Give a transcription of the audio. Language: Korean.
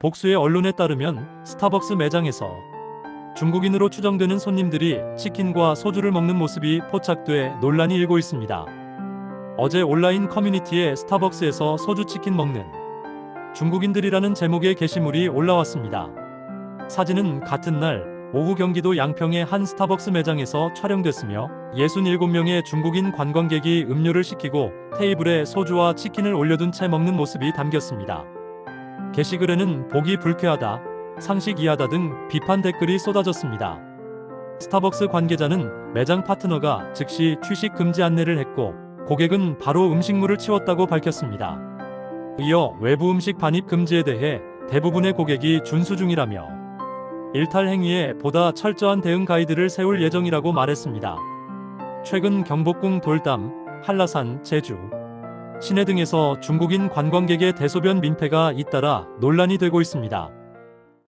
복수의 언론에 따르면 스타벅스 매장에서 중국인으로 추정되는 손님들이 치킨과 소주를 먹는 모습이 포착돼 논란이 일고 있습니다. 어제 온라인 커뮤니티에 스타벅스에서 소주 치킨 먹는 중국인들이라는 제목의 게시물이 올라왔습니다. 사진은 같은 날 오후 경기도 양평의 한 스타벅스 매장에서 촬영됐으며 67명의 중국인 관광객이 음료를 시키고 테이블에 소주와 치킨을 올려둔 채 먹는 모습이 담겼습니다. 게시글에는 보기 불쾌하다, 상식 이하다 등 비판 댓글이 쏟아졌습니다. 스타벅스 관계자는 매장 파트너가 즉시 취식 금지 안내를 했고 고객은 바로 음식물을 치웠다고 밝혔습니다. 이어 외부 음식 반입 금지에 대해 대부분의 고객이 준수 중이라며 일탈 행위에 보다 철저한 대응 가이드를 세울 예정이라고 말했습니다. 최근 경복궁 돌담, 한라산, 제주, 시내 등에서 중국인 관광객의 대소변 민폐가 잇따라 논란이 되고 있습니다.